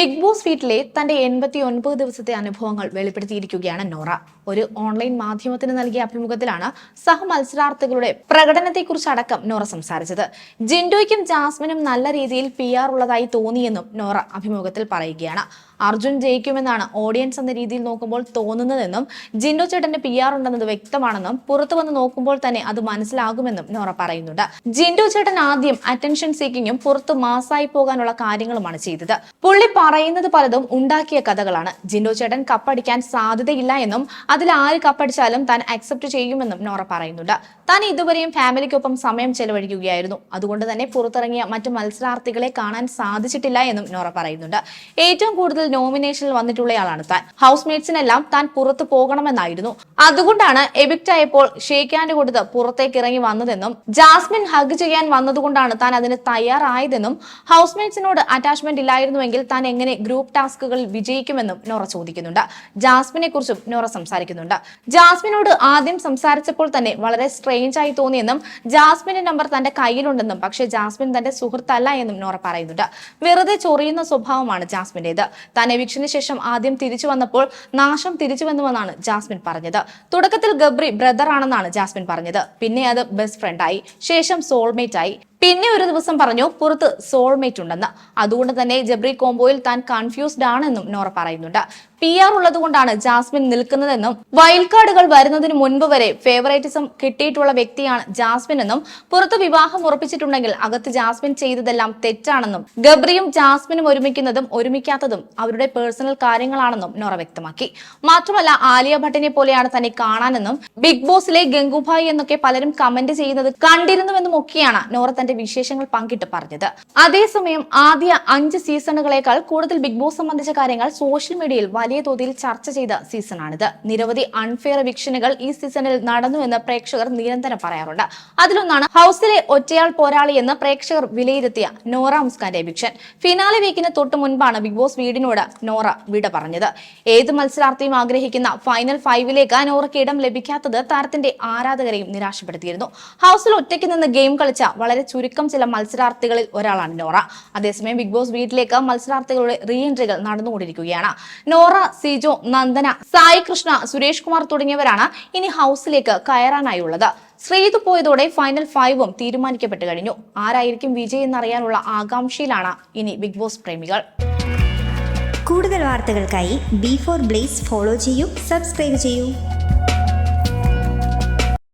Big boss വീട്ടിലെ തന്റെ എൺപത്തി ഒൻപത് ദിവസത്തെ അനുഭവങ്ങൾ വെളിപ്പെടുത്തിയിരിക്കുകയാണ് നോറ. ഒരു ഓൺലൈൻ മാധ്യമത്തിന് നൽകിയ അഭിമുഖത്തിലാണ് സഹ മത്സരാർത്ഥികളുടെ പ്രകടനത്തെക്കുറിച്ച് അടക്കം നോറ സംസാരിച്ചത്. ജിൻഡോയ്ക്കും ജാസ്മിനും നല്ല രീതിയിൽ പി ആർ ഉള്ളതായി തോന്നിയെന്നും നോറ അഭിമുഖത്തിൽ പറയുകയാണ്. അർജുൻ ജയിക്കുമെന്നാണ് ഓഡിയൻസ് എന്ന രീതിയിൽ നോക്കുമ്പോൾ തോന്നുന്നതെന്നും ജിൻഡോ ചേട്ടന്റെ പി ആർ ഉണ്ടെന്നത് വ്യക്തമാണെന്നും പുറത്തു വന്ന് നോക്കുമ്പോൾ തന്നെ അത് മനസ്സിലാകുമെന്നും നോറ പറയുന്നുണ്ട്. ജിൻഡോ ചേട്ടൻ ആദ്യം അറ്റൻഷൻ സീക്കിങ്ങും പുറത്ത് മാസായി പോകാനുള്ള കാര്യങ്ങളുമാണ് ചെയ്തത്. പുള്ളി പറയുന്നത് പലതും ഉണ്ടാക്കിയ കഥകളാണ്. ജിൻഡോ ചേട്ടൻ കപ്പടിക്കാൻ സാധ്യതയില്ല എന്നും അതിൽ ആര് കപ്പടിച്ചാലും താൻ അക്സെപ്റ്റ് ചെയ്യുമെന്നും നോറ പറയുന്നുണ്ട്. താൻ ഇതുവരെയും ഫാമിലിക്കൊപ്പം സമയം ചെലവഴിക്കുകയായിരുന്നു. അതുകൊണ്ട് തന്നെ പുറത്തിറങ്ങിയ മറ്റു മത്സരാർത്ഥികളെ കാണാൻ സാധിച്ചിട്ടില്ല എന്നും നോറ പറയുന്നുണ്ട്. ഏറ്റവും കൂടുതൽ നോമിനേഷനിൽ വന്നിട്ടുള്ളയാളാണ് താൻ. ഹൗസ് മേറ്റ്സിനെല്ലാം താൻ പുറത്തു പോകണമെന്നായിരുന്നു. അതുകൊണ്ടാണ് എബിക്റ്റ് ആയപ്പോൾ ഷേക്ക് ഹാൻഡ് കൊടുത്ത് പുറത്തേക്ക് ഇറങ്ങി വന്നതെന്നും ജാസ്മിൻ ഹഗ് ചെയ്യാൻ വന്നതുകൊണ്ടാണ് താൻ അതിന് തയ്യാറായതെന്നും ഹൗസ് മേറ്റ്സിനോട് അറ്റാച്ച്മെന്റ് ഇല്ലായിരുന്നുവെങ്കിൽ താൻ എങ്ങനെ ഗ്രൂപ്പ് ടാസ്കുകളിൽ വിജയിക്കുമെന്നും നോറ ചോദിക്കുന്നുണ്ട്. ജാസ്മിനെ കുറിച്ചും നോറ സംസാരിക്കുന്നുണ്ട്. ജാസ്മിനോട് ആദ്യം സംസാരിച്ചപ്പോൾ തന്നെ വളരെ സ്ട്രേഞ്ച് ആയി തോന്നിയെന്നും ജാസ്മിന്റെ നമ്പർ തന്റെ കയ്യിലുണ്ടെന്നും പക്ഷേ ജാസ്മിൻ തന്റെ സുഹൃത്തല്ല എന്നും നോറ പറയുന്നുണ്ട്. വെറുതെ ചൊറിയുന്ന സ്വഭാവമാണ് ജാസ്മിന്റേത് താൻ എവിക്ഷന് ശേഷം ആദ്യം തിരിച്ചു വന്നപ്പോൾ നാശം തിരിച്ചു വന്നുവെന്നാണ് ജാസ്മിൻ പറഞ്ഞത്. തുടക്കത്തിൽ ഗബ്രി ബ്രദർ ആണെന്നാണ് ജാസ്മിൻ പറഞ്ഞത്. പിന്നെ അത് ബെസ്റ്റ് ഫ്രണ്ടായി. ശേഷം സോൾമേറ്റ് ആയി പിന്നെ ഒരു ദിവസം പറഞ്ഞു പുറത്ത് സോൾമേറ്റ് ഉണ്ടെന്ന്. അതുകൊണ്ട് തന്നെ ജബ്രി കോംബോയിൽ താൻ കൺഫ്യൂസ്ഡ് ആണെന്നും നോറ പറയുന്നുണ്ട്. പി ആർ ഉള്ളത് കൊണ്ടാണ് ജാസ്മിൻ നിൽക്കുന്നതെന്നും വൈൽഡ് കാർഡുകൾ വരുന്നതിന് മുൻപ് വരെ ഫേവറേറ്റിസം കിട്ടിയിട്ടുള്ള വ്യക്തിയാണ് ജാസ്മിൻ എന്നും പുറത്ത് വിവാഹം ഉറപ്പിച്ചിട്ടുണ്ടെങ്കിൽ അകത്ത് ജാസ്മിൻ ചെയ്തതെല്ലാം തെറ്റാണെന്നും ഗബ്രിയും ജാസ്മിനും ഒരുമിക്കുന്നതും ഒരുമിക്കാത്തതും അവരുടെ പേഴ്സണൽ കാര്യങ്ങളാണെന്നും നോറ വ്യക്തമാക്കി. മാത്രമല്ല ആലിയ ഭട്ടിനെ പോലെയാണ് തന്നെ കാണാനെന്നും ബിഗ് ബോസിലെ ഗംഗുഭായ് എന്നൊക്കെ പലരും കമന്റ് ചെയ്യുന്നത് കണ്ടിരുന്നുവെന്നും ഒക്കെയാണ് നോറ തന്റെ വിശേഷങ്ങൾ പങ്കിട്ട് പറഞ്ഞത്. അതേസമയം ആദ്യ അഞ്ച് സീസണുകളേക്കാൾ കൂടുതൽ ബിഗ് ബോസ് സംബന്ധിച്ച കാര്യങ്ങൾ സോഷ്യൽ മീഡിയയിൽ വലിയ തോതിൽ ചർച്ച ചെയ്ത സീസണാണിത്. നിരവധി അൺഫെയർ വിക്ഷനുകൾ ഈ സീസണിൽ നടന്നുവെന്ന് പ്രേക്ഷകർ നിരന്തരം പറയാറുണ്ട്. അതിലൊന്നാണ് ഹൗസിലെ ഒറ്റയാൾ പോരാളി എന്ന് പ്രേക്ഷകർ വിലയിരുത്തിയ നോറ മുസ്കാന്റെ വിക്ഷൻ ഫിനാലെ വീക്കിന് തൊട്ട് മുൻപാണ് ബിഗ് ബോസ് വീടിനോട് നോറ വിട പറഞ്ഞത്. ഏത് മത്സരാർത്ഥിയും ആഗ്രഹിക്കുന്ന ഫൈനൽ ഫൈവിലേക്ക് നോറയ്ക്ക് ഇടം ലഭിക്കാത്തത് താരത്തിന്റെ ആരാധകരെയും നിരാശപ്പെടുത്തിയിരുന്നു. ഹൗസിൽ ഒറ്റയ്ക്ക് നിന്ന് ഗെയിം കളിച്ച വളരെ ചുരുക്കം ചില മത്സരാർത്ഥികളിൽ ഒരാളാണ് നോറ. അതേസമയം ബിഗ് ബോസ് വീട്ടിലേക്ക് മത്സരാർത്ഥികളുടെ റീ എൻട്രികൾ നടന്നുകൊണ്ടിരിക്കുകയാണ്. നോറ സിജോ നന്ദന സായി കൃഷ്ണ സുരേഷ് കുമാർ തുടങ്ങിയവരാണ് ഇനി ഹൗസിലേക്ക് കയറാനായുള്ളത്. ശ്രീതു പോയതോടെ ഫൈനൽ ഫൈവും തീരുമാനിക്കപ്പെട്ടു കഴിഞ്ഞു. ആരായിരിക്കും വിജയ് എന്നറിയാനുള്ള ആകാംക്ഷയിലാണ് ഇനി ബിഗ് ബോസ് പ്രേമികൾ. കൂടുതൽ വാർത്തകൾക്കായി ബി ഫോർ ബ്ലേസ് ഫോളോ ചെയ്യൂ സബ്സ്ക്രൈബ് ചെയ്യൂ.